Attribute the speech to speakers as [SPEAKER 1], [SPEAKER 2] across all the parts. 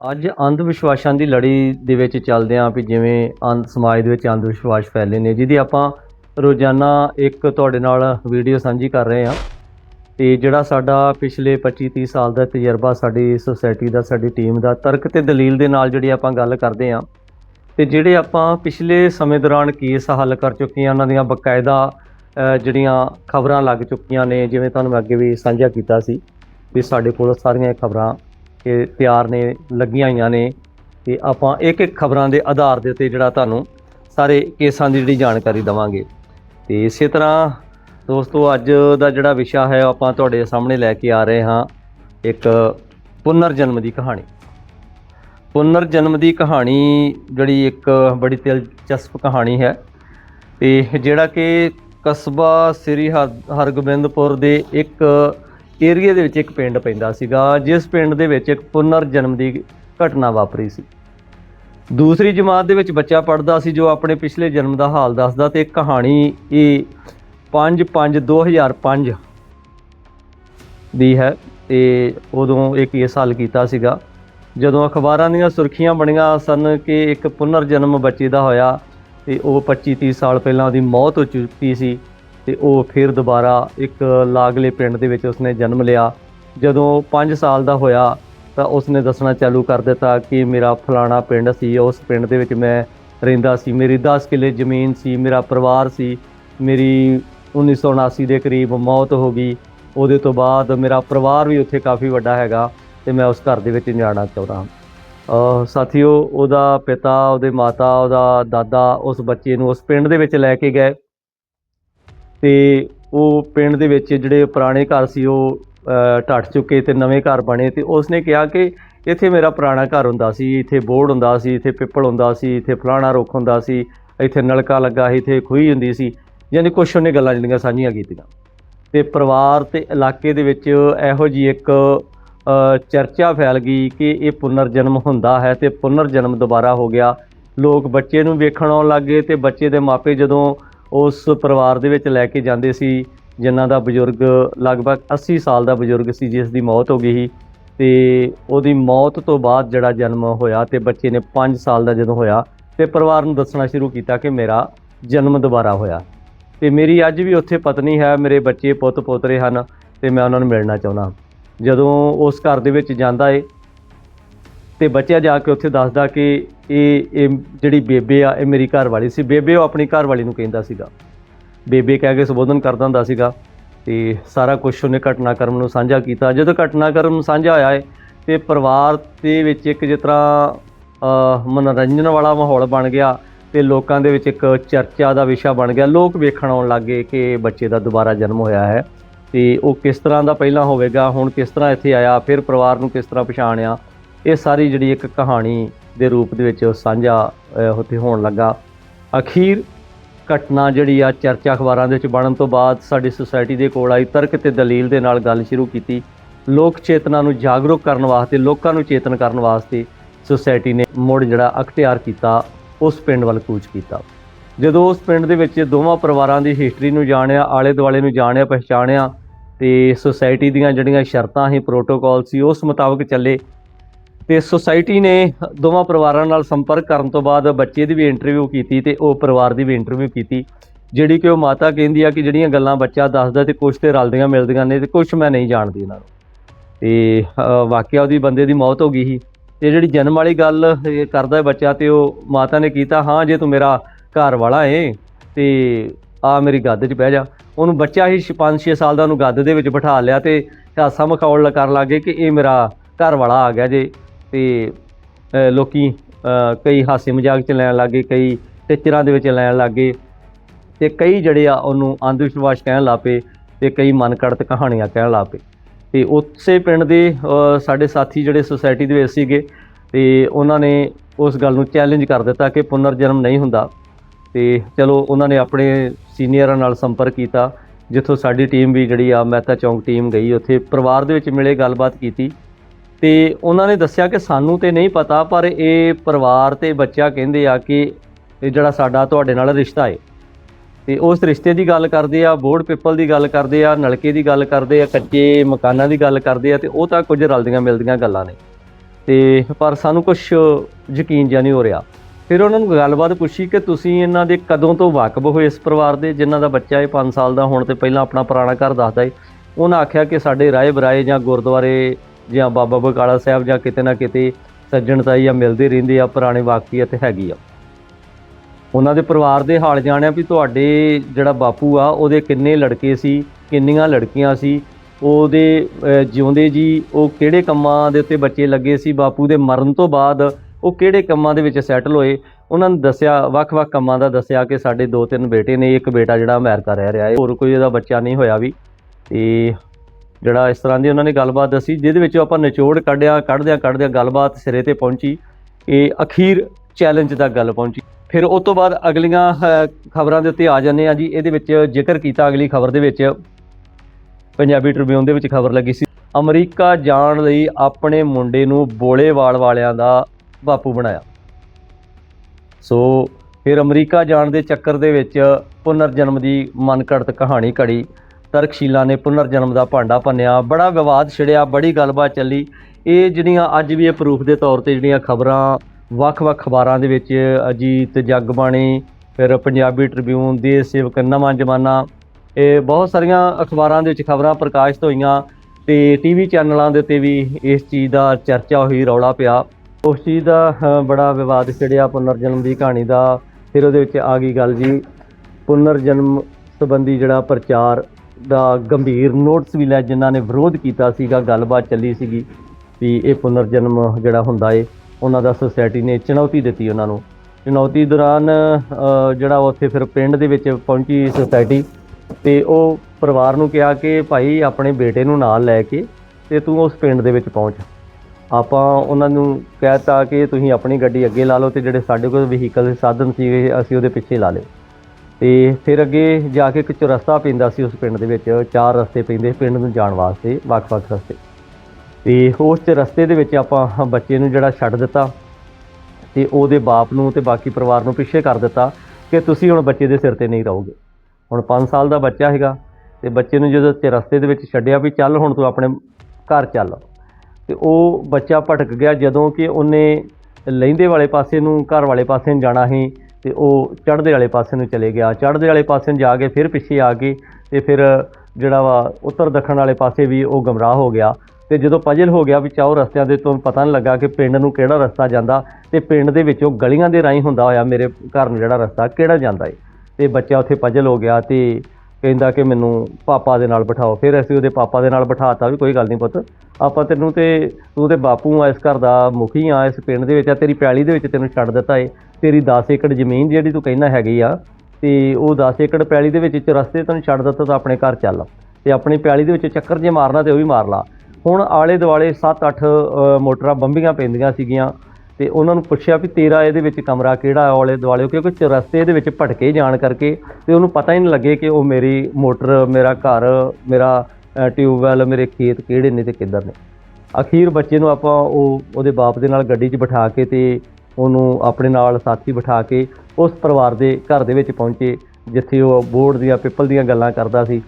[SPEAKER 1] ਅੱਜ ਅੰਧ ਵਿਸ਼ਵਾਸਾਂ ਦੀ ਲੜੀ ਦੇ ਵਿੱਚ ਚੱਲਦੇ ਆਂ ਵੀ ਜਿਵੇਂ ਅੰਧ ਸਮਾਜ ਦੇ ਵਿੱਚ ਅੰਧ ਵਿਸ਼ਵਾਸ ਫੈਲੇ ਨੇ, ਜਿਹਦੀ ਆਪਾਂ ਰੋਜ਼ਾਨਾ ਇੱਕ ਤੁਹਾਡੇ ਨਾਲ ਵੀਡੀਓ ਸਾਂਝੀ ਕਰ ਰਹੇ ਆਂ ਤੇ ਜਿਹੜਾ ਸਾਡਾ ਪਿਛਲੇ 25 30 ਸਾਲ ਦਾ ਤਜਰਬਾ ਸਾਡੀ ਸੁਸਾਇਟੀ ਦਾ, ਸਾਡੀ ਟੀਮ ਦਾ, ਤਰਕ ਤੇ ਦਲੀਲ ਦੇ ਨਾਲ ਜਿਹੜੀ ਆਪਾਂ ਗੱਲ ਕਰਦੇ ਆਂ ਤੇ ਜਿਹੜੇ ਆਪਾਂ ਪਿਛਲੇ ਸਮੇਂ ਦੌਰਾਨ ਕੇਸ ਹੱਲ ਕਰ ਚੁੱਕੇ ਆਂ ਉਹਨਾਂ ਦੀਆਂ ਬਕਾਇਦਾ ਜਿਹੜੀਆਂ ਖਬਰਾਂ ਲੱਗ ਚੁੱਕੀਆਂ ਨੇ, ਜਿਵੇਂ ਤੁਹਾਨੂੰ ਮੈਂ ਅੱਗੇ ਵੀ ਸਾਂਝਾ ਕੀਤਾ ਸੀ, ਵੀ ਸਾਡੇ ਕੋਲ ਸਾਰੀਆਂ ਖਬਰਾਂ ਕਿ ਤਿਆਰ ਨੇ, ਲੱਗੀਆਂ ਹੋਈਆਂ ਨੇ ਤੇ ਆਪਾਂ ਇੱਕ ਇੱਕ ਖਬਰਾਂ ਦੇ ਆਧਾਰ ਦੇ ਉੱਤੇ ਜਿਹੜਾ ਤੁਹਾਨੂੰ ਸਾਰੇ ਕੇਸਾਂ ਦੀ ਜਿਹੜੀ ਜਾਣਕਾਰੀ ਦਵਾਂਗੇ। ਤੇ ਇਸੇ ਤਰ੍ਹਾਂ ਦੋਸਤੋ ਅੱਜ ਦਾ ਜਿਹੜਾ ਵਿਸ਼ਾ ਹੈ ਆਪਾਂ ਤੁਹਾਡੇ ਸਾਹਮਣੇ ਲੈ ਕੇ ਆ ਰਹੇ ਹਾਂ ਇੱਕ ਪੁਨਰ ਜਨਮ ਦੀ ਕਹਾਣੀ। ਪੁਨਰ ਜਨਮ ਦੀ ਕਹਾਣੀ ਜਿਹੜੀ ਇੱਕ ਬੜੀ ਦਿਲਚਸਪ ਕਹਾਣੀ ਹੈ ਤੇ ਜਿਹੜਾ ਕਿ ਕਸਬਾ ਸ੍ਰੀ ਹਰ- ਹਰਗੋਬਿੰਦਪੁਰ ਦੇ ਇੱਕ ਏਰੀਏ ਦੇ ਵਿੱਚ ਇੱਕ ਪਿੰਡ ਪੈਂਦਾ ਸੀਗਾ, ਜਿਸ ਪਿੰਡ ਦੇ ਵਿੱਚ ਇੱਕ ਪੁਨਰ ਜਨਮ ਦੀ ਘਟਨਾ ਵਾਪਰੀ ਸੀ। ਦੂਸਰੀ ਜਮਾਤ ਦੇ ਵਿੱਚ ਬੱਚਾ ਪੜਦਾ ਸੀ, ਜੋ ਆਪਣੇ ਪਿਛਲੇ ਜਨਮ ਦਾ ਹਾਲ ਦੱਸਦਾ ਤੇ ਕਹਾਣੀ ਇਹ 5/5/2005 ਦੀ ਹੈ। ਤੇ ਉਦੋਂ ਇੱਕ ਇਹ ਹੱਲ ਕੀਤਾ ਸੀਗਾ, ਜਦੋਂ ਅਖਬਾਰਾਂ ਦੀਆਂ ਸੁਰਖੀਆਂ ਬਣੀਆਂ ਸਨ ਕਿ ਇੱਕ ਪੁਨਰ ਜਨਮ ਬੱਚੇ ਦਾ ਹੋਇਆ ਤੇ ਉਹ 25 30 ਸਾਲ ਪਹਿਲਾਂ ਉਹਦੀ ਮੌਤ ਹੋ ਚੁੱਕੀ ਸੀ। ਤੇ ਉਹ ਫਿਰ ਦੁਬਾਰਾ ਇੱਕ ਲਾਗਲੇ ਪਿੰਡ ਦੇ ਵਿੱਚ ਉਸਨੇ ਜਨਮ ਲਿਆ। ਜਦੋਂ 5 ਸਾਲ ਦਾ ਹੋਇਆ ਤਾਂ ਉਸਨੇ ਦੱਸਣਾ ਚਾਲੂ ਕਰ ਦਿੱਤਾ ਕਿ ਮੇਰਾ ਫਲਾਣਾ ਪਿੰਡ ਸੀ, ਉਸ ਪਿੰਡ ਦੇ ਵਿੱਚ ਮੈਂ ਰਹਿੰਦਾ ਸੀ। ਮੇਰੀ 10 ਕਿੱਲੇ ਜ਼ਮੀਨ ਸੀ, ਮੇਰਾ ਪਰਿਵਾਰ ਸੀ। ਮੇਰੀ 1979 ਦੇ ਕਰੀਬ ਮੌਤ ਹੋ ਗਈ। ਉਹਦੇ ਤੋਂ ਬਾਅਦ ਮੇਰਾ ਪਰਿਵਾਰ ਵੀ ਉੱਥੇ ਕਾਫੀ ਵੱਡਾ ਹੈਗਾ ਤੇ ਮੈਂ ਉਸ ਘਰ ਦੇ ਵਿੱਚ ਜਾਣਾ ਚਾਹੁੰਦਾ ਹਾਂ। ਸਾਥੀਓ, ਉਹਦਾ ਪਿਤਾ, ਉਹਦੇ ਮਾਤਾ, ਉਹਦਾ ਦਾਦਾ ਉਸ ਬੱਚੇ ਨੂੰ ਉਸ ਪਿੰਡ ਦੇ ਵਿੱਚ ਲੈ ਕੇ ਗਏ। ਤੇ ਉਹ ਪਿੰਡ ਦੇ ਵਿੱਚ ਜਿਹੜੇ ਪੁਰਾਣੇ ਘਰ ਸੀ ਉਹ ਅਹ, ਢੱਟ ਚੁੱਕੇ ਤੇ ਨਵੇਂ ਘਰ ਬਣੇ ਤੇ ਉਸਨੇ ਕਿਹਾ ਕਿ ਇੱਥੇ ਮੇਰਾ ਪੁਰਾਣਾ ਘਰ ਹੁੰਦਾ ਸੀ ਇੱਥੇ ਬੋਰਡ ਹੁੰਦਾ ਸੀ ਇੱਥੇ ਪਿੱਪਲ ਹੁੰਦਾ ਸੀ ਇੱਥੇ ਫਲਾਣਾ ਰੁੱਖ ਹੁੰਦਾ ਸੀ ਇੱਥੇ ਨਲਕਾ ਲੱਗਾ ਸੀ ਇੱਥੇ ਖੂਹੀ ਹੁੰਦੀ ਸੀ ਯਾਨੀ ਕੁਛ ਉਹਨੇ ਗੱਲਾਂ ਜਿਹੜੀਆਂ ਸਾਂਝੀਆਂ ਕੀਤੀਆਂ। ਤੇ ਪਰਿਵਾਰ ਤੇ ਇਲਾਕੇ ਦੇ ਵਿੱਚ ਇਹੋ ਜੀ ਇੱਕ ਚਰਚਾ ਫੈਲ ਗਈ ਕਿ ਇਹ ਪੁਨਰ ਜਨਮ ਹੁੰਦਾ ਹੈ ਤੇ ਪੁਨਰ ਜਨਮ ਦੁਬਾਰਾ ਹੋ ਗਿਆ। ਲੋਕ ਬੱਚੇ ਨੂੰ ਵੇਖਣ ਆਉਣ ਲੱਗੇ ਤੇ ਬੱਚੇ ਦੇ ਮਾਪੇ ਜਦੋਂ ਉਸ ਪਰਿਵਾਰ ਦੇ ਵਿੱਚ ਲੈ ਕੇ ਜਾਂਦੇ ਸੀ, ਜਿਨ੍ਹਾਂ ਦਾ ਬਜ਼ੁਰਗ ਲਗਭਗ 80 ਸਾਲ ਦਾ ਬਜ਼ੁਰਗ ਸੀ, ਜਿਸ ਦੀ ਮੌਤ ਹੋ ਗਈ ਸੀ ਤੇ ਉਹਦੀ ਮੌਤ ਤੋਂ ਬਾਅਦ ਜਿਹੜਾ ਜਨਮ ਹੋਇਆ ਤੇ ਬੱਚੇ ਨੇ 5 ਸਾਲ ਦਾ ਜਦੋਂ ਹੋਇਆ ਤੇ ਪਰਿਵਾਰ ਨੂੰ ਦੱਸਣਾ ਸ਼ੁਰੂ ਕੀਤਾ ਕਿ ਮੇਰਾ ਜਨਮ ਦੁਬਾਰਾ ਹੋਇਆ। ਤੇ ਮੇਰੀ ਅੱਜ ਵੀ ਉੱਥੇ ਪਤਨੀ ਹੈ, ਮੇਰੇ ਬੱਚੇ ਪੁੱਤ ਪੋਤਰੇ ਹਨ ਤੇ ਮੈਂ ਉਹਨਾਂ ਨੂੰ ਮਿਲਣਾ ਚਾਹੁੰਦਾ। ਜਦੋਂ ਉਸ ਘਰ ਦੇ ਵਿੱਚ ਜਾਂਦਾ ਏ ਤੇ ਬੱਚਾ ਜਾ ਕੇ ਉੱਥੇ ਦੱਸਦਾ ਕਿ ਇਹ ਇਹ ਜਿਹੜੀ ਬੇਬੇ ਆ, ਇਹ ਮੇਰੀ ਘਰ ਵਾਲੀ ਸੀ। ਬੇਬੇ ਉਹ ਆਪਣੀ ਘਰ ਵਾਲੀ ਨੂੰ ਕਹਿੰਦਾ ਸੀਗਾ। ਬੇਬੇ ਕਹਿ ਕੇ ਸੰਬੋਧਨ ਕਰਦਾ ਹੁੰਦਾ ਸੀਗਾ ਤੇ ਸਾਰਾ ਕੁਝ ਉਹਨੇ ਘਟਨਾਕ੍ਰਮ ਨੂੰ ਸਾਂਝਾ ਕੀਤਾ। ਜਦੋਂ ਘਟਨਾਕ੍ਰਮ ਸਾਂਝਾ ਹੋਇਆ ਹੈ ਤੇ ਪਰਿਵਾਰ ਦੇ ਵਿੱਚ ਇੱਕ ਜਿਸ ਤਰ੍ਹਾਂ ਮਨੋਰੰਜਨ ਵਾਲਾ ਮਾਹੌਲ ਬਣ ਗਿਆ ਤੇ ਲੋਕਾਂ ਦੇ ਵਿੱਚ ਇੱਕ ਚਰਚਾ ਦਾ ਵਿਸ਼ਾ ਬਣ ਗਿਆ। ਲੋਕ ਵੇਖਣ ਆਉਣ ਲੱਗੇ ਕਿ ਬੱਚੇ ਦਾ ਦੁਬਾਰਾ ਜਨਮ ਹੋਇਆ ਹੈ ਤੇ ਉਹ ਕਿਸ ਤਰ੍ਹਾਂ ਦਾ ਪਹਿਲਾਂ ਹੋਵੇਗਾ, ਹੁਣ ਕਿਸ ਤਰ੍ਹਾਂ ਇੱਥੇ ਆਇਆ, ਫਿਰ ਪਰਿਵਾਰ ਨੂੰ ਕਿਸ ਤਰ੍ਹਾਂ ਪਛਾਣਿਆ। ਇਹ ਸਾਰੀ ਜਿਹੜੀ ਇੱਕ ਕਹਾਣੀ ਦੇ ਰੂਪ ਦੇ ਵਿੱਚ ਸਾਂਝਾ ਉੱਥੇ ਹੋਣ ਲੱਗਾ। ਅਖੀਰ ਘਟਨਾ ਜਿਹੜੀ ਆ ਚਰਚਾ ਅਖਬਾਰਾਂ ਦੇ ਵਿੱਚ ਬਣਨ ਤੋਂ ਬਾਅਦ ਸਾਡੀ ਸੁਸਾਇਟੀ ਦੇ ਕੋਲ ਆਈ, ਤਰਕ ਤੇ ਦਲੀਲ ਦੇ ਨਾਲ ਗੱਲ ਸ਼ੁਰੂ ਕੀਤੀ। ਲੋਕ ਚੇਤਨਾ ਨੂੰ ਜਾਗਰੂਕ ਕਰਨ ਵਾਸਤੇ, ਲੋਕਾਂ ਨੂੰ ਚੇਤਨ ਕਰਨ ਵਾਸਤੇ ਸੁਸਾਇਟੀ ਨੇ ਮੁੜ ਜਿਹੜਾ ਅਖਤਿਆਰ ਕੀਤਾ, ਉਸ ਪਿੰਡ ਵੱਲ ਕੂਚ ਕੀਤਾ। ਜਦੋਂ ਉਸ ਪਿੰਡ ਦੇ ਵਿੱਚ ਦੋਵਾਂ ਪਰਿਵਾਰਾਂ ਦੀ ਹਿਸਟਰੀ ਨੂੰ ਜਾਣਿਆ ਆਲੇ ਦੁਆਲੇ ਨੂੰ ਜਾਣਿਆ ਪਛਾਣਿਆ ਤੇ ਸੁਸਾਇਟੀ ਦੀਆਂ ਜਿਹੜੀਆਂ ਸ਼ਰਤਾਂ ਸੀ ਪ੍ਰੋਟੋਕਾਲ ਸੀ, ਉਸ ਮੁਤਾਬਕ ਚੱਲੇ। ਤੇ ਸੁਸਾਇਟੀ ਨੇ ਦੋਵਾਂ ਪਰਿਵਾਰਾਂ ਨਾਲ ਸੰਪਰਕ ਕਰਨ ਤੋਂ ਬਾਅਦ ਬੱਚੇ ਦੀ ਵੀ ਇੰਟਰਵਿਊ ਕੀਤੀ ਤੇ ਉਹ ਪਰਿਵਾਰ ਦੀ ਵੀ ਇੰਟਰਵਿਊ ਕੀਤੀ, ਜਿਹੜੀ ਕਿ ਉਹ ਮਾਤਾ ਕਹਿੰਦੀ ਆ ਕਿ ਜਿਹੜੀਆਂ ਗੱਲਾਂ ਬੱਚਾ ਦੱਸਦਾ ਤੇ ਕੁਝ ਤੇ ਰਲਦੀਆਂ ਮਿਲਦੀਆਂ ਨੇ ਤੇ ਕੁਝ ਮੈਂ ਨਹੀਂ ਜਾਣਦੀ ਇਹਨਾਂ ਨੂੰ। ਤੇ ਵਾਕਿਆ ਉਹਦੀ ਬੰਦੇ ਦੀ ਮੌਤ ਹੋ ਗਈ ਸੀ ਤੇ ਜਿਹੜੀ ਜਨਮ ਵਾਲੀ ਗੱਲ ਕਰਦਾ ਬੱਚਾ ਤੇ ਉਹ ਮਾਤਾ ਨੇ ਕੀਤਾ, ਹਾਂ, ਜੇ ਤੂੰ ਮੇਰਾ ਘਰ ਵਾਲਾ ਏ ਤੇ ਆ ਮੇਰੀ ਗੱਦ 'ਚ ਬਹਿ ਜਾ। ਉਹਨੂੰ ਬੱਚਾ ਹੀ 5-6 ਸਾਲ ਦਾ ਉਹਨੂੰ ਗੱਦ ਦੇ ਵਿੱਚ ਬਿਠਾ ਲਿਆ ਤੇ ਹਾਸਾ ਮਖੌਲ ਕਰਨ ਲੱਗੇ ਕਿ ਇਹ ਮੇਰਾ ਘਰ ਵਾਲਾ ਆ ਗਿਆ ਜੇ। ਤੇ ਅ, ਲੋਕੀ ਕਈ ਹਾਸੇ ਮਜ਼ਾਕ ਚ ਲੈਣ ਲੱਗੇ ਕਈ ਟਿਚਰਾਂ ਦੇ ਵਿੱਚ ਲੈਣ ਲੱਗੇ ਤੇ ਕਈ ਜਿਹੜੇ ਆ ਉਹਨੂੰ ਅੰਧ ਵਿਸ਼ਵਾਸ ਕਹਿਣ ਲੱਪੇ ਤੇ ਕਈ ਮਨ ਕੜਤ ਕਹਾਣੀਆਂ ਕਹਿਣ ਲੱਪੇ ਤੇ ਉਸੇ ਪਿੰਡ ਦੇ ਸਾਡੇ ਸਾਥੀ ਜਿਹੜੇ ਸੁਸਾਇਟੀ ਦੇ ਵਿੱਚ ਸੀਗੇ ਤੇ ਉਹਨਾਂ ਨੇ ਉਸ ਗੱਲ ਨੂੰ ਚੈਲੰਜ ਕਰ ਦਿੱਤਾ ਕਿ ਪੁਨਰ ਜਨਮ ਨਹੀਂ ਹੁੰਦਾ। ਤੇ ਚਲੋ ਉਹਨਾਂ ਨੇ ਆਪਣੇ ਸੀਨੀਅਰਾਂ ਨਾਲ ਸੰਪਰਕ ਕੀਤਾ ਜਿੱਥੋਂ ਸਾਡੀ ਟੀਮ ਵੀ ਜਿਹੜੀ ਆ ਮਹਿਤਾ ਚੌਂਕ ਟੀਮ ਗਈ ਉੱਥੇ ਪਰਿਵਾਰ ਦੇ ਵਿੱਚ ਮਿਲੇ ਗੱਲਬਾਤ ਕੀਤੀ। ਤੇ ਉਹਨਾਂ ਨੇ ਦੱਸਿਆ ਕਿ ਸਾਨੂੰ ਤੇ ਨਹੀਂ ਪਤਾ, ਪਰ ਇਹ ਪਰਿਵਾਰ ਤੇ ਬੱਚਾ ਕਹਿੰਦੇ ਆ ਕਿ ਇਹ ਜਿਹੜਾ ਸਾਡਾ ਤੁਹਾਡੇ ਨਾਲ ਰਿਸ਼ਤਾ ਹੈ ਤੇ ਉਸ ਰਿਸ਼ਤੇ ਦੀ ਗੱਲ ਕਰਦੇ ਆ ਬੋਰਡ ਪਿੱਪਲ ਦੀ ਗੱਲ ਕਰਦੇ ਆ, ਨਲਕੇ ਦੀ ਗੱਲ ਕਰਦੇ ਆ, ਕੱਚੇ ਮਕਾਨਾਂ ਦੀ ਗੱਲ ਕਰਦੇ ਆ ਤੇ ਉਹ ਤਾਂ ਕੁਝ ਰਲਦੀਆਂ ਮਿਲਦੀਆਂ ਗੱਲਾਂ ਨੇ। ਤੇ ਪਰ ਸਾਨੂੰ ਕੁਝ ਯਕੀਨ ਜਿਹਾ ਨਹੀਂ ਹੋ ਰਿਹਾ। ਫਿਰ ਉਹਨਾਂ ਨੂੰ ਗੱਲਬਾਤ ਪੁੱਛੀ ਕਿ ਤੁਸੀਂ ਇਹਨਾਂ ਦੇ ਕਦੋਂ ਤੋਂ ਵਾਕਬ ਹੋਏ ਇਸ ਪਰਿਵਾਰ ਦੇ, ਜਿਨ੍ਹਾਂ ਦਾ ਬੱਚਾ ਇਹ 5 ਸਾਲ ਦਾ ਹੋਣ ਤੇ ਪਹਿਲਾਂ ਆਪਣਾ ਪੁਰਾਣਾ ਘਰ ਦੱਸਦਾ ਏ। ਉਹਨਾਂ ਆਖਿਆ ਕਿ ਸਾਡੇ ਰਾਏ ਬਰਾਏ ਜਾਂ ਗੁਰਦੁਆਰੇ ਜਾਂ ਬਾਬਾ ਬਕਾਲਾ ਸਾਹਿਬ ਜਾਂ ਕਿਤੇ ਨਾ ਕਿਤੇ ਸੱਜਣ ਤਾਈ ਆ ਮਿਲਦੇ ਰਹਿੰਦੇ ਆ, ਪੁਰਾਣੇ ਵਾਕਫੀਅਤ ਹੈਗੀ ਆ। ਉਹਨਾਂ ਦੇ ਪਰਿਵਾਰ ਦੇ ਹਾਲ ਜਾਣਿਆ ਵੀ ਤੁਹਾਡੇ ਜਿਹੜਾ ਬਾਪੂ ਆ, ਉਹਦੇ ਕਿੰਨੇ ਲੜਕੇ ਸੀ, ਕਿੰਨੀਆਂ ਲੜਕੀਆਂ ਸੀ, ਉਹਦੇ ਜਿਉਂਦੇ ਜੀ, ਉਹ ਕਿਹੜੇ ਕੰਮਾਂ ਦੇ ਉੱਤੇ ਬੱਚੇ ਲੱਗੇ ਸੀ, ਬਾਪੂ ਦੇ ਮਰਨ ਤੋਂ ਬਾਅਦ ਉਹ ਕਿਹੜੇ ਕੰਮਾਂ ਦੇ ਵਿੱਚ ਸੈਟਲ ਹੋਏ? ਉਹਨਾਂ ਨੇ ਦੱਸਿਆ, ਵੱਖ-ਵੱਖ ਕੰਮਾਂ ਦਾ ਦੱਸਿਆ ਕਿ ਸਾਡੇ ਦੋ ਤਿੰਨ ਬੇਟੇ ਨੇ, ਇੱਕ ਬੇਟਾ ਜਿਹੜਾ ਅਮਰੀਕਾ ਰਹਿ ਰਿਹਾ ਹੈ, ਹੋਰ ਕੋਈ ਇਹਦਾ ਬੱਚਾ ਨਹੀਂ ਹੋਇਆ ਵੀ। ਤੇ ਜਿਹੜਾ ਇਸ ਤਰ੍ਹਾਂ ਦੀ ਉਹਨਾਂ ਨੇ ਗੱਲਬਾਤ ਦੱਸੀ, ਜਿਹਦੇ ਵਿੱਚੋਂ ਆਪਾਂ ਨਿਚੋੜ ਕੱਢਿਆ, ਕੱਢਦਿਆਂ ਕੱਢਦਿਆਂ ਗੱਲਬਾਤ ਸਿਰੇ ਤੇ ਪਹੁੰਚੀ, ਇਹ ਅਖੀਰ ਚੈਲੰਜ ਤੱਕ ਗੱਲ ਪਹੁੰਚੀ। ਫਿਰ ਉਸ ਤੋਂ ਬਾਅਦ ਅਗਲੀਆਂ ਖਬਰਾਂ ਦੇ ਉੱਤੇ ਆ ਜਾਂਦੇ ਆ ਜੀ। ਇਹਦੇ ਵਿੱਚ ਜ਼ਿਕਰ ਕੀਤਾ ਅਗਲੀ ਖਬਰ ਦੇ ਵਿੱਚ। ਪੰਜਾਬੀ ਟ੍ਰਿਬਿਊਨ ਦੇ ਵਿੱਚ ਖਬਰ ਲੱਗੀ ਸੀ। ਅਮਰੀਕਾ ਜਾਣ ਲਈ ਆਪਣੇ ਮੁੰਡੇ ਨੂੰ ਬੋਲੇਵਾਲ ਵਾਲਿਆਂ ਦਾ ਬਾਪੂ ਬਣਾਇਆ। ਸੋ ਫਿਰ ਅਮਰੀਕਾ ਜਾਣ ਦੇ ਚੱਕਰ ਦੇ ਵਿੱਚ ਪੁਨਰ ਜਨਮ ਦੀ ਮਨਕੜਤ ਕਹਾਣੀ ਘੜੀ। ਤਰਕਸ਼ੀਲਾਂ ਨੇ ਪੁਨਰ ਜਨਮ ਦਾ ਭਾਂਡਾ ਭੰਨਿਆ, ਬੜਾ ਵਿਵਾਦ ਛਿੜਿਆ, ਬੜੀ ਗੱਲਬਾਤ ਚੱਲੀ। ਇਹ ਜਿਹੜੀਆਂ ਅੱਜ ਵੀ ਇਹ ਪ੍ਰੂਫ ਦੇ ਤੌਰ ਤੇ ਜਿਹੜੀਆਂ ਖਬਰਾਂ ਵੱਖ-ਵੱਖ ਅਖਬਾਰਾਂ ਦੇ ਵਿੱਚ, ਅਜੀਤ ਜਗਬਾਣੀ, ਫਿਰ ਪੰਜਾਬੀ ਟ੍ਰਿਬਿਊਨ, ਦੇ ਸੇਵਕ ਨਵਾਂ ਜ਼ਮਾਨਾ, ਇਹ ਬਹੁਤ ਸਾਰੀਆਂ ਅਖਬਾਰਾਂ ਦੇ ਵਿੱਚ ਖਬਰਾਂ ਪ੍ਰਕਾਸ਼ਿਤ ਹੋਈਆਂ ਤੇ ਟੀਵੀ ਚੈਨਲਾਂ ਦੇ ਉੱਤੇ ਵੀ ਇਸ ਚੀਜ਼ ਦਾ ਚਰਚਾ ਹੋਈ, ਰੌਲਾ ਪਿਆ। ਉਸ ਚੀਜ਼ ਦਾ ਬੜਾ ਵਿਵਾਦ ਛਿੜਿਆ ਪੁਨਰ ਜਨਮ ਦੀ ਕਹਾਣੀ ਦਾ। ਫਿਰ ਉਹਦੇ ਵਿੱਚ ਆ ਗਈ ਗੱਲ ਜੀ, ਪੁਨਰਜਨਮ ਸੰਬੰਧੀ ਜਿਹੜਾ ਪ੍ਰਚਾਰ ਦਾ ਗੰਭੀਰ ਨੋਟਿਸ ਵੀ ਲੈ ਜਿਨ੍ਹਾਂ ਨੇ ਵਿਰੋਧ ਕੀਤਾ ਸੀਗਾ, ਗੱਲਬਾਤ ਚੱਲੀ ਸੀਗੀ ਵੀ ਇਹ ਪੁਨਰ ਜਨਮ ਜਿਹੜਾ ਹੁੰਦਾ ਏ, ਉਹਨਾਂ ਦਾ ਸੁਸਾਇਟੀ ਨੇ ਚੁਣੌਤੀ ਦਿੱਤੀ ਉਹਨਾਂ ਨੂੰ। ਚੁਣੌਤੀ ਦੌਰਾਨ ਜਿਹੜਾ ਉੱਥੇ ਫਿਰ ਪਿੰਡ ਦੇ ਵਿੱਚ ਪਹੁੰਚੀ ਸੁਸਾਇਟੀ ਤੇ ਉਹ ਪਰਿਵਾਰ ਨੂੰ ਕਿਹਾ ਕਿ ਭਾਈ ਆਪਣੇ ਬੇਟੇ ਨੂੰ ਨਾਲ ਲੈ ਕੇ ਤੇ ਤੂੰ ਉਸ ਪਿੰਡ ਦੇ ਵਿੱਚ ਪਹੁੰਚ। ਆਪਾਂ ਉਹਨਾਂ ਨੂੰ ਕਹਿਤਾ ਕਿ ਤੁਸੀਂ ਆਪਣੀ ਗੱਡੀ ਅੱਗੇ ਲਾ ਲਓ ਤੇ ਜਿਹੜੇ ਸਾਡੇ ਕੋਲ ਵਹੀਕਲ ਸਾਧਨ ਸੀਗੇ, ਅਸੀਂ ਉਹਦੇ ਪਿੱਛੇ ਲਾ ਲਏ। ਤੇ ਫਿਰ ਅੱਗੇ ਜਾ ਕੇ ਇੱਕ ਚੁਰਸਤਾ ਪੈਂਦਾ ਸੀ ਉਸ ਪਿੰਡ ਦੇ ਵਿੱਚ। ਚਾਰ ਰਸਤੇ ਪੈਂਦੇ ਪਿੰਡ ਨੂੰ ਜਾਣ ਵਾਸਤੇ, ਵੱਖ-ਵੱਖ ਰਸਤੇ। ਤੇ ਉਸ ਚ ਰਸਤੇ ਦੇ ਵਿੱਚ ਆਪਾਂ ਬੱਚੇ ਨੂੰ ਜਿਹੜਾ ਛੱਡ ਦਿੱਤਾ ਤੇ ਉਹਦੇ ਬਾਪ ਨੂੰ ਤੇ ਬਾਕੀ ਪਰਿਵਾਰ ਨੂੰ ਪਿੱਛੇ ਕਰ ਦਿੱਤਾ ਕਿ ਤੁਸੀਂ ਹੁਣ ਬੱਚੇ ਦੇ ਸਿਰ ਤੇ ਨਹੀਂ ਰਹੋਗੇ। ਹੁਣ 5 ਸਾਲ ਦਾ ਬੱਚਾ ਹੈਗਾ ਤੇ ਬੱਚੇ ਨੂੰ ਜਦੋਂ ਤੇ ਰਸਤੇ ਦੇ ਵਿੱਚ ਛੱਡਿਆ ਵੀ ਚੱਲ ਹੁਣ ਤੂੰ ਆਪਣੇ ਘਰ ਚੱਲ। ਤੇ ਉਹ ਬੱਚਾ ਭਟਕ ਗਿਆ ਜਦੋਂ ਕਿ ਉਹਨੇ ਲਹਿੰਦੇ ਵਾਲੇ ਪਾਸੇ ਨੂੰ ਘਰ ਵਾਲੇ ਪਾਸੇ ਨੂੰ ਜਾਣਾ ਸੀ। ਤੇ ਉਹ ਚੜ੍ਹਦੇ ਵਾਲੇ ਪਾਸੇ ਨੂੰ ਚਲੇ ਗਿਆ। ਚੜ੍ਹਦੇ ਵਾਲੇ ਪਾਸੇ ਨੂੰ ਜਾ ਕੇ ਫਿਰ ਪਿੱਛੇ ਆ ਕੇ ਤੇ ਫਿਰ ਜਿਹੜਾ ਵਾ ਉੱਤਰ ਦੱਖਣ ਵਾਲੇ ਪਾਸੇ ਵੀ ਉਹ ਗਮਰਾਹ ਹੋ ਗਿਆ। ਤੇ ਜਦੋਂ ਪਜਲ ਹੋ ਗਿਆ ਵੀ ਚਾਹੋ ਰਸਤਿਆਂ ਦੇ ਤੋਂ ਪਤਾ ਨਹੀਂ ਲੱਗਾ ਕਿ ਪਿੰਡ ਨੂੰ ਕਿਹੜਾ ਰਸਤਾ ਜਾਂਦਾ, ਤੇ ਪਿੰਡ ਦੇ ਵਿੱਚੋਂ ਗਲੀਆਂ ਦੇ ਰਾਹੀਂ ਹੁੰਦਾ ਹੋਇਆ ਮੇਰੇ ਘਰ ਨੂੰ ਜਿਹੜਾ ਰਸਤਾ ਕਿਹੜਾ ਜਾਂਦਾ ਏ। ਤੇ ਬੱਚਾ ਉੱਥੇ ਪਜਲ ਹੋ ਗਿਆ ਤੇ ਕਹਿੰਦਾ ਕਿ ਮੈਨੂੰ ਪਾਪਾ ਦੇ ਨਾਲ ਬਿਠਾਓ। ਫਿਰ ਅਸੀਂ ਉਹਦੇ ਪਾਪਾ ਦੇ ਨਾਲ ਬਿਠਾਤਾ ਵੀ ਕੋਈ ਗੱਲ ਨਹੀਂ ਪੁੱਤ, ਆਪਾਂ ਤੈਨੂੰ ਤੇ ਤੂੰ ਤੇ ਬਾਪੂ ਆ, ਇਸ ਘਰ ਦਾ ਮੁਖੀ ਆ, ਇਸ ਪਿੰਡ ਦੇ ਵਿੱਚ ਆ, ਤੇਰੀ ਪੈਲੀ ਦੇ ਵਿੱਚ ਤੈਨੂੰ ਛੱਡ ਦਿੱਤਾ ਏ। ਤੇਰੀ 10 ਏਕੜ ਜ਼ਮੀਨ ਜਿਹੜੀ ਤੂੰ ਕਹਿੰਦਾ ਹੈਗੀ ਆ ਤੇ ਉਹ 10 ਏਕੜ ਪੈਲੀ ਦੇ ਵਿੱਚ ਰਸਤੇ ਤੈਨੂੰ ਛੱਡ ਦਿੱਤਾ ਤਾਂ ਆਪਣੇ ਘਰ ਚੱਲ। ਤੇ ਆਪਣੀ ਪੈਲੀ ਦੇ ਵਿੱਚ ਚੱਕਰ ਜੇ ਮਾਰਨਾ ਤੇ ਉਹ ਵੀ ਮਾਰ ਲਾ। ਹੁਣ ਆਲੇ ਦੁਆਲੇ 7-8 ਮੋਟਰਾਂ ਬੰਬੀਆਂ ਪੈਂਦੀਆਂ ਸੀਗੀਆਂ ਤੇ ਉਹਨਾਂ ਨੂੰ ਪੁੱਛਿਆ ਵੀ ਤੇਰਾ ਇਹਦੇ ਵਿੱਚ ਕਮਰਾ ਕਿਹੜਾ ਹੈ ਆਲੇ ਦੁਆਲੇ ਕਿਉਂਕਿ ਚਰਸਤੇ ਦੇ ਵਿੱਚ ਭਟਕੇ ਜਾਣ ਕਰਕੇ ਤੇ ਉਹਨੂੰ ਪਤਾ ਹੀ ਨਹੀਂ ਲੱਗੇ ਕਿ ਉਹ ਮੇਰੀ ਮੋਟਰ ਮੇਰਾ ਘਰ ਮੇਰਾ ਅ, ਟਿਊਬਵੈੱਲ ਮੇਰੇ ਖੇਤ ਕਿਹੜੇ ਨੇ ਤੇ ਕਿੱਧਰ ਨੇ। ਅਖੀਰ ਬੱਚੇ ਨੂੰ ਆਪਾਂ ਉਹ ਉਹਦੇ ਬਾਪ ਦੇ ਨਾਲ ਗੱਡੀ 'ਚ ਬਿਠਾ ਕੇ ਤੇ ਉਹਨੂੰ ਆਪਣੇ ਨਾਲ ਸਾਥੀ ਬਿਠਾ ਕੇ ਉਸ ਪਰਿਵਾਰ ਦੇ ਘਰ ਦੇ ਵਿੱਚ ਪਹੁੰਚੇ, ਜਿੱਥੇ ਉਹ ਬੋਰਡ ਦੀਆਂ, ਪਿੱਪਲ ਦੀਆਂ ਗੱਲਾਂ ਕਰਦਾ ਸੀ।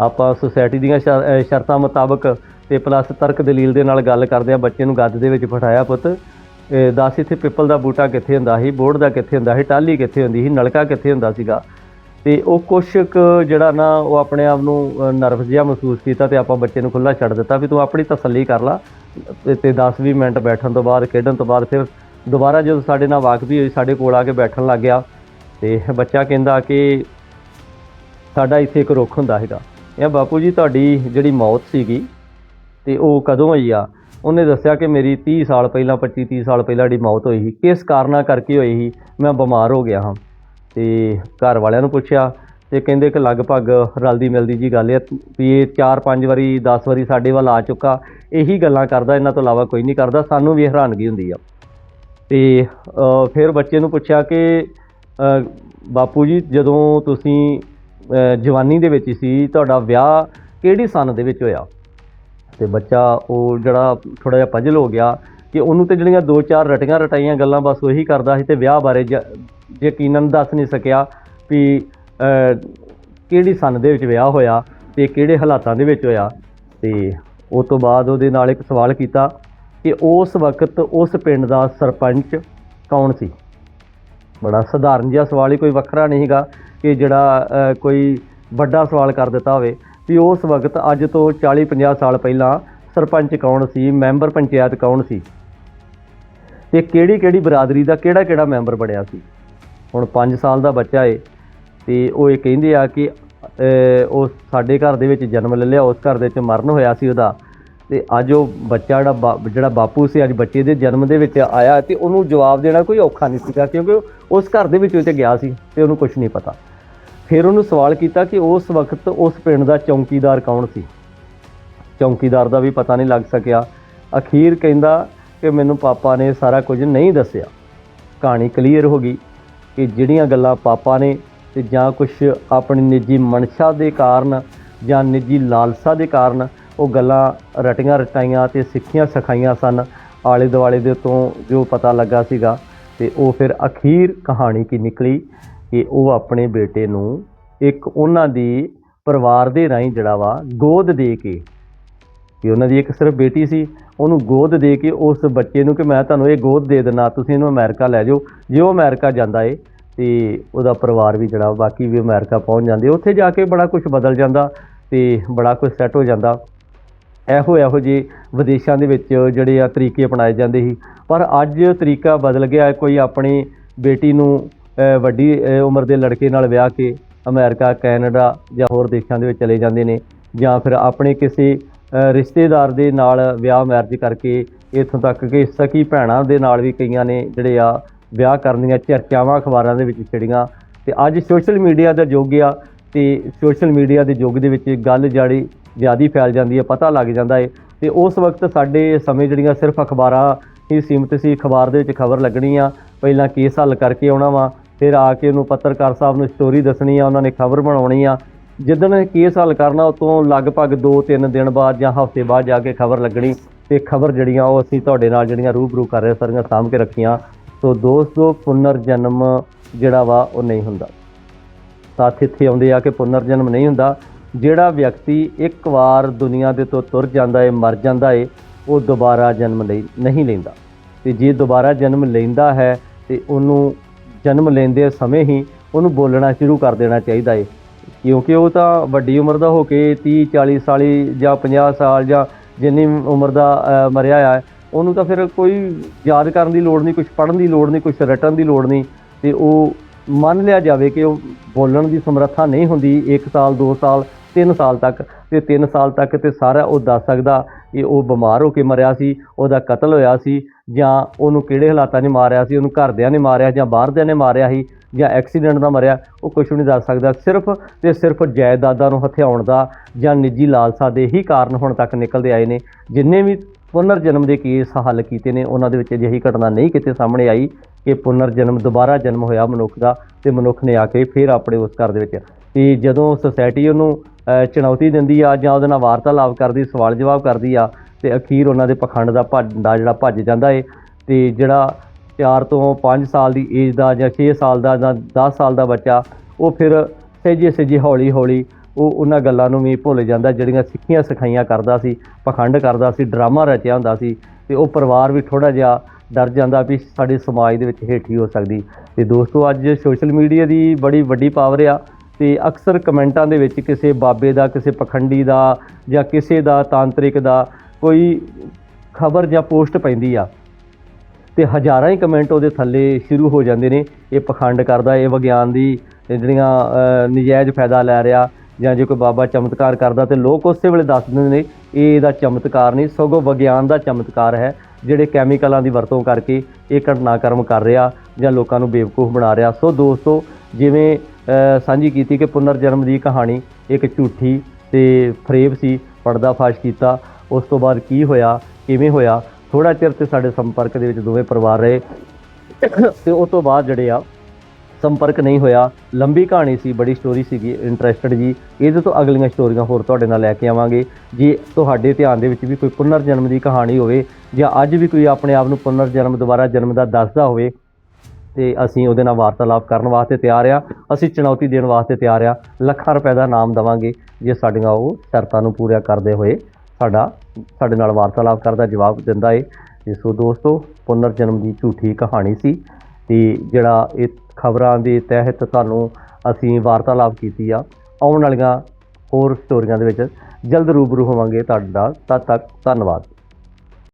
[SPEAKER 1] ਆਪਾਂ ਸੁਸਾਇਟੀ ਦੀਆਂ ਸ਼ਰਤਾਂ ਮੁਤਾਬਕ ਤੇ ਪਲੱਸ ਤਰਕ ਦਲੀਲ ਦੇ ਨਾਲ ਗੱਲ ਕਰਦੇ ਆ ਬੱਚੇ ਨੂੰ ਗੱਦ ਦੇ ਵਿੱਚ ਬਿਠਾਇਆ ਪੁੱਤ। ਇਹ ਦੱਸ ਇੱਥੇ ਪਿੱਪਲ ਦਾ ਬੂਟਾ ਕਿੱਥੇ ਹੁੰਦਾ ਸੀ, ਬੋਰਡ ਦਾ ਕਿੱਥੇ ਹੁੰਦਾ ਸੀ ਟਾਲੀ ਕਿੱਥੇ ਹੁੰਦੀ ਸੀ, ਨਲਕਾ ਕਿੱਥੇ ਹੁੰਦਾ ਸੀਗਾ। ਤੇ ਉਹ ਕੁਛ ਕੁ ਜਿਹੜਾ ਨਾ, ਉਹ ਆਪਣੇ ਆਪ ਨੂੰ ਨਰਵਸ ਜਿਹਾ ਮਹਿਸੂਸ ਕੀਤਾ ਤੇ ਆਪਾਂ ਬੱਚੇ ਨੂੰ ਖੁੱਲਾ ਛੱਡ ਦਿੱਤਾ ਵੀ ਤੂੰ ਆਪਣੀ ਤਸੱਲੀ ਕਰ ਲਾ। ਤੇ- ਤੇ 10-20 ਮਿੰਟ ਬੈਠਣ ਤੋਂ ਬਾਅਦ, ਖੇਡਣ ਤੋਂ ਬਾਅਦ ਫਿਰ ਦੁਬਾਰਾ ਜਦੋਂ ਸਾਡੇ ਨਾਲ ਵਾਕਫੀ ਹੋਈ, ਸਾਡੇ ਕੋਲ ਆ ਕੇ ਬੈਠਣ ਲੱਗ ਗਿਆ ਤੇ ਬੱਚਾ ਕਹਿੰਦਾ ਕਿ ਸਾਡਾ ਇੱਥੇ ਇੱਕ ਰੁੱਖ ਹੁੰਦਾ ਹੈਗਾ। ਇਹ ਬਾਪੂ ਜੀ ਤੁਹਾਡੀ ਜਿਹੜੀ ਮੌਤ ਸੀਗੀ ਤੇ ਉਹ ਕਦੋਂ ਹੋਈ ਆ? ਉਹਨੇ ਦੱਸਿਆ ਕਿ ਮੇਰੀ 30 ਸਾਲ ਪਹਿਲਾਂ 25 30 ਸਾਲ ਪਹਿਲਾਂ ਜਿਹੜੀ ਮੌਤ ਹੋਈ ਸੀ, ਕਿਸ ਕਾਰਨਾਂ ਕਰਕੇ ਹੋਈ ਸੀ, ਮੈਂ ਬਿਮਾਰ ਹੋ ਗਿਆ ਹਾਂ। ਤੇ ਘਰ ਵਾਲਿਆਂ ਨੂੰ ਪੁੱਛਿਆ ਤੇ ਕਹਿੰਦੇ ਕਿ ਲਗਭਗ ਰਲਦੀ ਮਿਲਦੀ ਜੀ ਗੱਲ ਹੈ ਵੀ ਇਹ 4-5 ਵਾਰੀ 10 ਵਾਰੀ ਸਾਡੇ ਵੱਲ ਆ ਚੁੱਕਾ। ਇਹੀ ਗੱਲਾਂ ਕਰਦਾ, ਇਹਨਾਂ ਤੋਂ ਇਲਾਵਾ ਕੋਈ ਨਹੀਂ ਕਰਦਾ, ਸਾਨੂੰ ਵੀ ਹੈਰਾਨਗੀ ਹੁੰਦੀ ਆ। ਤੇ ਫਿਰ ਬੱਚੇ ਨੂੰ ਪੁੱਛਿਆ ਕਿ ਬਾਪੂ ਜੀ ਜਦੋਂ ਤੁਸੀਂ ਜਵਾਨੀ ਦੇ ਵਿੱਚ ਸੀ, ਤੁਹਾਡਾ ਵਿਆਹ ਕਿਹੜੀ ਸਨ ਦੇ ਵਿੱਚ ਹੋਇਆ? ਤੇ ਬੱਚਾ ਉਹ ਜਿਹੜਾ ਥੋੜਾ ਜਿਹਾ ਪਜਲ ਹੋ ਗਿਆ ਕਿ ਉਹਨੂੰ ਤੇ ਜਿਹੜੀਆਂ ਦੋ ਚਾਰ ਰਟੀਆਂ ਰਟਾਈਆਂ ਗੱਲਾਂ ਬਸ ਉਹੀ ਕਰਦਾ ਸੀ ਤੇ ਵਿਆਹ ਬਾਰੇ ਜ- ਯਕੀਨਨ ਦੱਸ ਨਹੀਂ ਸਕਿਆ ਵੀ ਕਿਹੜੀ ਸਨ ਦੇ ਵਿੱਚ ਵਿਆਹ ਹੋਇਆ ਤੇ ਕਿਹੜੇ ਹਾਲਾਤਾਂ ਦੇ ਵਿੱਚ ਹੋਇਆ। ਤੇ ਉਸ ਤੋਂ ਬਾਅਦ ਉਹਦੇ ਨਾਲ ਇੱਕ ਸਵਾਲ ਕੀਤਾ ਕਿ ਉਸ ਵਕਤ ਉਸ ਪਿੰਡ ਦਾ ਸਰਪੰਚ ਕੌਣ ਸੀ? ਬੜਾ ਸਧਾਰਨ ਜਿਹਾ ਸਵਾਲ ਹੀ ਕੋਈ ਵੱਖਰਾ ਨਹੀਂ ਹੈਗਾ ਕਿ ਜਿਹੜਾ ਕੋਈ ਵੱਡਾ ਸਵਾਲ ਕਰ ਦਿੱਤਾ ਹੋਵੇ ਵੀ ਉਸ ਵਕਤ ਅੱਜ ਤੋਂ 40 50 ਸਾਲ ਪਹਿਲਾਂ ਸਰਪੰਚ ਕੌਣ ਸੀ ਮੈਂਬਰ ਪੰਚਾਇਤ ਕੌਣ ਸੀ? ਤੇ ਕਿਹੜੀ ਕਿਹੜੀ ਬਰਾਦਰੀ ਦਾ ਕਿਹੜਾ ਕਿਹੜਾ ਮੈਂਬਰ ਬਣਿਆ ਸੀ? ਹੁਣ 5 ਸਾਲ ਦਾ ਬੱਚਾ ਏ ਤੇ ਉਹ ਇਹ ਕਹਿੰਦੇ ਆ ਕਿ ਅ, ਉਹ ਸਾਡੇ ਘਰ ਦੇ ਵਿੱਚ ਜਨਮ ਲੈ ਲਿਆ ਉਸ ਘਰ ਦੇ ਵਿੱਚ ਮਰਨ ਹੋਇਆ ਸੀ ਉਹਦਾ। ਤੇ ਅੱਜ ਉਹ ਬੱਚਾ ਜਿਹੜਾ ਬਾ- ਜਿਹੜਾ ਬਾਪੂ ਸੀ, ਅੱਜ ਬੱਚੇ ਦੇ ਜਨਮ ਦੇ ਵਿੱਚ ਆਇਆ ਤੇ ਉਹਨੂੰ ਜਵਾਬ ਦੇਣਾ ਕੋਈ ਔਖਾ ਨਹੀਂ ਸੀਗਾ ਕਿਉਂਕਿ ਉਹ ਉਸ ਘਰ ਦੇ ਵਿੱਚ ਉਹ ਤੇ ਗਿਆ ਸੀ ਤੇ ਉਹਨੂੰ ਕੁਝ ਨਹੀਂ ਪਤਾ। ਫਿਰ ਉਹਨੂੰ ਸਵਾਲ ਕੀਤਾ ਕਿ ਉਸ ਵਕਤ ਉਸ ਪਿੰਡ ਦਾ ਚੌਂਕੀਦਾਰ ਕੌਣ ਸੀ? ਚੌਂਕੀਦਾਰ ਦਾ ਵੀ ਪਤਾ ਨਹੀਂ ਲੱਗ ਸਕਿਆ। ਅਖੀਰ ਕਹਿੰਦਾ ਕਿ ਮੈਨੂੰ ਪਾਪਾ ਨੇ ਸਾਰਾ ਕੁਝ ਨਹੀਂ ਦੱਸਿਆ। ਕਹਾਣੀ ਕਲੀਅਰ ਹੋ ਗਈ ਕਿ ਜਿਹੜੀਆਂ ਗੱਲਾਂ ਪਾਪਾ ਨੇ ਤੇ ਜਾਂ ਕੁਝ ਆਪਣੀ ਨਿੱਜੀ ਮਨਸ਼ਾ ਦੇ ਕਾਰਨ ਜਾਂ ਨਿੱਜੀ ਲਾਲਸਾ ਦੇ ਕਾਰਨ ਉਹ ਗੱਲਾਂ ਰਟੀਆਂ ਰਟਾਈਆਂ ਤੇ ਸਿੱਖੀਆਂ ਸਿਖਾਈਆਂ ਸਨ। ਆਲੇ ਦੁਆਲੇ ਦੇ ਤੋਂ ਜੋ ਪਤਾ ਲੱਗਾ ਸੀਗਾ ਤੇ ਉਹ ਫਿਰ ਅਖੀਰ ਕਹਾਣੀ ਕੀ ਨਿਕਲੀ ਕਿ ਉਹ ਆਪਣੇ ਬੇਟੇ ਨੂੰ ਇੱਕ ਉਹਨਾਂ ਦੀ ਪਰਿਵਾਰ ਦੇ ਰਾਹੀਂ ਜਿਹੜਾ ਵਾ ਗੋਦ ਦੇ ਕੇ ਕਿ ਉਹਨਾਂ ਦੀ ਇੱਕ ਸਿਰਫ ਬੇਟੀ ਸੀ, ਉਹਨੂੰ ਗੋਦ ਦੇ ਕੇ ਉਸ ਬੱਚੇ ਨੂੰ ਕਿ ਮੈਂ ਤੁਹਾਨੂੰ ਇਹ ਗੋਦ ਦੇ ਦੇਣਾ ਤੁਸੀਂ ਇਹਨੂੰ ਅਮਰੀਕਾ ਲੈ ਜਾਓ। ਜੇ ਉਹ ਅਮਰੀਕਾ ਜਾਂਦਾ ਏ ਤੇ ਉਹਦਾ ਪਰਿਵਾਰ ਵੀ ਜਿਹੜਾ ਬਾਕੀ ਵੀ ਅਮਰੀਕਾ ਪਹੁੰਚ ਜਾਂਦੇ। ਉੱਥੇ ਜਾ ਕੇ ਬੜਾ ਕੁਝ ਬਦਲ ਜਾਂਦਾ ਤੇ ਬੜਾ ਕੁਝ ਸੈੱਟ ਹੋ ਜਾਂਦਾ। ਇਹੋ ਇਹੋ ਜਿਹੇ ਵਿਦੇਸ਼ਾਂ ਦੇ ਵਿੱਚ ਜਿਹੜੇ ਆ ਤਰੀਕੇ ਅਪਣਾਏ ਜਾਂਦੇ ਸੀ। ਪਰ ਅੱਜ ਤਰੀਕਾ ਬਦਲ ਗਿਆ, ਕੋਈ ਆਪਣੀ ਬੇਟੀ ਨੂੰ ਵੱਡੀ ਉਮਰ ਦੇ ਲੜਕੇ ਨਾਲ ਵਿਆਹ ਕੇ ਅਮਰੀਕਾ, ਕੈਨੇਡਾ ਜਾਂ ਹੋਰ ਦੇਸ਼ਾਂ ਦੇ ਵਿੱਚ ਚਲੇ ਜਾਂਦੇ ਨੇ ਜਾਂ ਫਿਰ ਆਪਣੇ ਕਿਸੇ ਰਿਸ਼ਤੇਦਾਰ ਦੇ ਨਾਲ ਵਿਆਹ ਮੈਰਿਜ ਕਰਕੇ ਇੱਥੋਂ ਤੱਕ ਕਿ ਸਕੀ ਭੈਣਾਂ ਦੇ ਨਾਲ ਵੀ ਕਈਆਂ ਨੇ ਜਿਹੜੇ ਆ ਵਿਆਹ ਕਰਨ ਦੀਆਂ ਚਰਚਾਵਾਂ ਅਖਬਾਰਾਂ ਦੇ ਵਿੱਚ ਛਿੜੀਆਂ। ਤੇ ਅੱਜ ਸੋਸ਼ਲ ਮੀਡੀਆ ਦਾ ਯੁੱਗ ਆ ਤੇ ਸੋਸ਼ਲ ਮੀਡੀਆ ਦੇ ਯੁੱਗ ਦੇ ਵਿੱਚ ਗੱਲ ਜਾੜੀ ਜ਼ਿਆਦੀ ਫੈਲ ਜਾਂਦੀ ਹੈ, ਪਤਾ ਲੱਗ ਜਾਂਦਾ ਹੈ ਤੇ ਉਸ ਵਕਤ ਸਾਡੇ ਸਮੇਂ ਜਿਹੜੀਆਂ ਸਿਰਫ ਅਖਬਾਰਾਂ ਹੀ ਸੀਮਿਤ ਸੀ, ਅਖਬਾਰ ਦੇ ਵਿੱਚ ਖਬਰ ਲੱਗਣੀ ਆ, ਪਹਿਲਾਂ ਕੇਸ ਹੱਲ ਕਰਕੇ ਆਉਣਾ ਵਾ, ਫਿਰ ਆ ਕੇ ਉਹਨੂੰ ਪੱਤਰਕਾਰ ਸਾਹਿਬ ਨੂੰ ਸਟੋਰੀ ਦੱਸਣੀ ਆ, ਉਹਨਾਂ ਨੇ ਖਬਰ ਬਣਾਉਣੀ ਆ। ਜਿੱਦਣ ਕੇਸ ਹੱਲ ਕਰਨਾ, ਉਤੋਂ ਲਗਭਗ 2-3 ਦਿਨ ਬਾਅਦ ਜਾਂ ਹਫ਼ਤੇ ਬਾਅਦ ਜਾ ਕੇ ਖਬਰ ਲੱਗਣੀ ਤੇ ਖਬਰ ਜਿਹੜੀਆਂ ਉਹ ਅਸੀਂ ਤੁਹਾਡੇ ਨਾਲ ਜਿਹੜੀਆਂ ਰੂਬਰੂ ਕਰ ਰਹੇ ਸਾਰੀਆਂ ਸਾਂਭ ਕੇ ਰੱਖੀਆਂ। ਸੋ ਦੋਸਤੋ ਪੁਨਰ ਜਨਮ ਜਿਹੜਾ ਵਾ, ਉਹ ਨਹੀਂ ਹੁੰਦਾ। ਸਾਥ ਇੱਥੇ ਆਉਂਦੇ ਆ ਕਿ ਪੁਨਰ ਜਨਮ ਨਹੀਂ ਹੁੰਦਾ। ਜਿਹੜਾ ਵਿਅਕਤੀ ਇੱਕ ਵਾਰ ਦੁਨੀਆ ਦੇ ਤੋਂ ਤੁਰ ਜਾਂਦਾ ਏ, ਮਰ ਜਾਂਦਾ ਏ, ਉਹ ਦੁਬਾਰਾ ਜਨਮ ਲਈ ਨਹੀਂ ਲੈਂਦਾ। ਤੇ ਜੇ ਦੁਬਾਰਾ ਜਨਮ ਲੈਂਦਾ ਹੈ, ਤੇ ਉਹਨੂੰ ਜਨਮ ਲੈਂਦੇ ਸਮੇਂ ਹੀ ਉਹਨੂੰ ਬੋਲਣਾ ਸ਼ੁਰੂ ਕਰ ਦੇਣਾ ਚਾਹੀਦਾ ਏ। ਕਿਉਂਕਿ ਉਹ ਤਾਂ ਵੱਡੀ ਉਮਰ ਦਾ ਹੋ ਕੇ 30 40 ਸਾਲੀ ਜਾਂ 50 ਸਾਲ ਜਾਂ ਜਿੰਨੀ ਉਮਰ ਦਾ ਮਰਿਆ ਆ, ਉਹਨੂੰ ਤਾਂ ਫਿਰ ਕੋਈ ਯਾਦ ਕਰਨ ਦੀ ਲੋੜ ਨਹੀਂ ਕੁਝ ਪੜ੍ਹਨ ਦੀ ਲੋੜ ਨਹੀਂ ਕੁਝ ਰਟਣ ਦੀ ਲੋੜ ਨਹੀਂ। ਤੇ ਉਹ ਮੰਨ ਲਿਆ ਜਾਵੇ ਕਿ ਉਹ ਬੋਲਣ ਦੀ ਸਮਰੱਥਾ ਨਹੀਂ ਹੁੰਦੀ 1 ਸਾਲ 2 ਸਾਲ 3 ਸਾਲ ਤੱਕ, ਤੇ 3 ਸਾਲ ਤੱਕ ਤੇ ਸਾਰਾ ਉਹ ਦੱਸ ਸਕਦਾ ਕਿ ਉਹ ਬਿਮਾਰ ਹੋ ਕੇ ਮਰਿਆ ਸੀ, ਉਹਦਾ ਕਤਲ ਹੋਇਆ ਸੀ, ਜਾਂ ਉਹਨੂੰ ਕਿਹੜੇ ਹਾਲਾਤਾਂ 'ਚ ਮਾਰਿਆ ਸੀ, ਉਹਨੂੰ ਘਰਦਿਆਂ ਨੇ ਮਾਰਿਆ ਜਾਂ ਬਾਹਰਦਿਆਂ ਨੇ ਮਾਰਿਆ ਸੀ, ਜਾਂ ਐਕਸੀਡੈਂਟ ਦਾ ਮਰਿਆ, ਉਹ ਕੁਝ ਨਹੀਂ ਦੱਸ ਸਕਦਾ। ਸਿਰਫ ਤੇ ਸਿਰਫ ਜਾਇਦਾਦਾਂ ਨੂੰ ਹਥਿਆਉਣ ਦਾ ਜਾਂ ਨਿੱਜੀ ਲਾਲਸਾ ਦੇ ਹੀ ਕਾਰਨ ਹੁਣ ਤੱਕ ਨਿਕਲਦੇ ਆਏ ਨੇ। ਜਿੰਨੇ ਵੀ ਪੁਨਰ ਜਨਮ ਦੇ ਕੇਸ ਹੱਲ ਕੀਤੇ ਨੇ। ਉਹਨਾਂ ਦੇ ਵਿੱਚ ਅਜਿਹੀ ਘਟਨਾ ਨਹੀਂ ਕਿਤੇ ਸਾਹਮਣੇ ਆਈ ਕਿ ਪੁਨਰ ਜਨਮ ਦੁਬਾਰਾ ਜਨਮ ਹੋਇਆ ਮਨੁੱਖ ਦਾ ਤੇ ਮਨੁੱਖ ਨੇ ਆ ਕੇ ਫਿਰ ਆਪਣੇ ਉਸ ਘਰ ਦੇ ਵਿੱਚ। ਤੇ ਜਦੋਂ ਸੋਸਾਇਟੀ ਉਹਨੂੰ ਚੁਣੌਤੀ ਦਿੰਦੀ ਆ ਜਾਂ ਉਹਦੇ ਨਾਲ ਵਾਰਤਾਲਾਪ ਕਰਦੀ, ਸਵਾਲ ਜਵਾਬ ਕਰਦੀ ਆ, ਤੇ ਅਖੀਰ ਉਹਨਾਂ ਦੇ ਪਖੰਡ ਦਾ ਭੱਜਦਾ ਜਿਹੜਾ ਭੱਜ ਜਾਂਦਾ ਏ। ਤੇ ਜਿਹੜਾ 4 ਤੋਂ 5 ਸਾਲ ਦੀ ਏਜ ਦਾ ਜਾਂ 6 ਸਾਲ ਦਾ ਜਾਂ 10 ਸਾਲ ਦਾ ਬੱਚਾ, ਉਹ ਫਿਰ ਸਹਿਜੇ ਸਹਿਜੇ ਹੌਲੀ ਹੌਲੀ ਉਹ ਉਹਨਾਂ ਗੱਲਾਂ ਨੂੰ ਵੀ ਭੁੱਲ ਜਾਂਦਾ, ਜਿਹੜੀਆਂ ਸਿੱਖੀਆਂ ਸਿਖਾਈਆਂ ਕਰਦਾ ਸੀ, ਪਖੰਡ ਕਰਦਾ ਸੀ, ਡਰਾਮਾ ਰਚਿਆ ਹੁੰਦਾ ਸੀ, ਤੇ ਉਹ ਪਰਿਵਾਰ ਵੀ ਥੋੜਾ ਜਿਹਾ ਡਰ ਜਾਂਦਾ ਵੀ ਸਾਡੇ ਸਮਾਜ ਦੇ ਵਿੱਚ ਹੇਠੀ ਹੋ ਸਕਦੀ। ਤੇ ਦੋਸਤੋ, ਅੱਜ ਸੋਸ਼ਲ ਮੀਡੀਆ ਦੀ ਬੜੀ ਵੱਡੀ ਪਾਵਰ ਆ, ਤੇ ਅਕਸਰ ਕਮੈਂਟਾਂ ਦੇ ਵਿੱਚ ਕਿਸੇ ਬਾਬੇ ਦਾ, ਕਿਸੇ ਪਖੰਡੀ ਦਾ ਜਾਂ ਕਿਸੇ ਦਾ ਤਾਂਤਰਿਕ ਦਾ ਕੋਈ ਖਬਰ ਜਾਂ ਪੋਸਟ ਪੈਂਦੀ ਆ, ਤੇ ਹਜ਼ਾਰਾਂ ਹੀ ਕਮੈਂਟ ਉਹਦੇ ਥੱਲੇ ਸ਼ੁਰੂ ਹੋ ਜਾਂਦੇ ਨੇ, ਇਹ ਪਖੰਡ ਕਰਦਾ, ਇਹ ਵਿਗਿਆਨ ਦੀ ਜਿਹੜੀਆਂ ਨਜਾਇਜ਼ ਫਾਇਦਾ ਲੈ ਰਿਹਾ ਜਾਂ ਜੇ ਕੋਈ ਬਾਬਾ ਚਮਤਕਾਰ ਕਰਦਾ ਤੇ ਲੋਕ ਉਸੇ ਵੇਲੇ ਦੱਸ ਦਿੰਦੇ ਨੇ, ਇਹ ਇਹਦਾ ਚਮਤਕਾਰ ਨਹੀਂ, ਸਗੋਂ ਵਿਗਿਆਨ ਦਾ ਚਮਤਕਾਰ ਹੈ, ਜਿਹੜੇ ਕੈਮੀਕਲਾਂ ਦੀ ਵਰਤੋਂ ਕਰਕੇ ਇਹ ਘਟਨਾਕ੍ਰਮ ਕਰ ਰਿਹਾ ਜਾਂ ਲੋਕਾਂ ਨੂੰ ਬੇਵਕੂਫ ਬਣਾ ਰਿਹਾ। ਸੋ ਦੋਸਤੋ, ਜਿਵੇਂ ਸਾਂਝੀ ਕੀਤੀ ਕਿ ਪੁਨਰ ਜਨਮ ਦੀ ਕਹਾਣੀ ਇੱਕ ਝੂਠੀ ਤੇ ਫਰੇਬ ਸੀ ਪਰਦਾਫਾਸ਼ ਕੀਤਾ, ਉਸ ਤੋਂ ਬਾਅਦ ਕੀ ਹੋਇਆ, ਕਿਵੇਂ ਹੋਇਆ ਥੋੜਾ ਚਿਰ ਤੇ ਸਾਡੇ ਸੰਪਰਕ ਦੇ ਵਿੱਚ ਦੋਵੇਂ ਪਰਿਵਾਰ ਰਹੇ। ਤੇ ਉਸ ਤੋਂ ਬਾਅਦ ਜਿਹੜੇ ਆ ਸੰਪਰਕ ਨਹੀਂ ਹੋਇਆ। ਲੰਬੀ ਕਹਾਣੀ ਸੀ, ਬੜੀ ਸਟੋਰੀ ਸੀਗੀ ਇੰਟਰਸਟਡ ਜੀ। ਇਹਦੇ ਤੋਂ ਅਗਲੀਆਂ ਸਟੋਰੀਆਂ ਹੋਰ ਤੁਹਾਡੇ ਨਾਲ ਲੈ ਕੇ ਆਵਾਂਗੇ। ਜੇ ਤੁਹਾਡੇ ਧਿਆਨ ਦੇ ਵਿੱਚ ਵੀ ਕੋਈ ਪੁਨਰ ਜਨਮ ਦੀ ਕਹਾਣੀ ਹੋਵੇ, ਜਾਂ ਅੱਜ ਵੀ ਕੋਈ ਆਪਣੇ ਆਪ ਨੂੰ ਪੁਨਰ ਜਨਮ ਦੁਬਾਰਾ ਜਨਮ ਦਾ ਦੱਸਦਾ ਹੋਵੇ, ਤੇ ਅਸੀਂ ਉਹਦੇ ਨਾਲ ਵਾਰਤਾਲਾਪ ਕਰਨ ਵਾਸਤੇ ਤਿਆਰ ਆ। ਅਸੀਂ ਚੁਣੌਤੀ ਦੇਣ ਵਾਸਤੇ ਤਿਆਰ ਆ। ਲੱਖਾਂ ਰੁਪਏ ਦਾ ਨਾਮ ਦਵਾਂਗੇ। ਜੇ ਸਾਡੀਆਂ ਉਹ ਸ਼ਰਤਾਂ ਨੂੰ ਪੂਰੀਆਂ ਕਰਦੇ ਹੋਏ ਸਾਡਾ, ਸਾਡੇ ਨਾਲ ਵਾਰਤਾਲਾਪ ਕਰਦਾ, ਜਵਾਬ ਦਿੰਦਾ ਏ। ਤੇ ਸੋ ਦੋਸਤੋ ਪੁਨਰ ਜਨਮ ਦੀ ਝੂਠੀ ਕਹਾਣੀ ਸੀ। ਤੇ ਜਿਹੜਾ ਇਹ ਖਬਰਾਂ ਦੇ ਤਹਿਤ ਤੁਹਾਨੂੰ ਅਸੀਂ ਵਾਰਤਾਲਾਪ ਕੀਤੀ ਆ। ਆਉਣ ਵਾਲੀਆਂ ਹੋਰ ਸਟੋਰੀਆਂ ਦੇ ਵਿੱਚ ਜਲਦ ਰੂਬਰੂ ਹੋਵਾਂਗੇ ਤੁਹਾਡੇ। ਨਾਲ ਤਦ ਤੱਕ ਧੰਨਵਾਦ।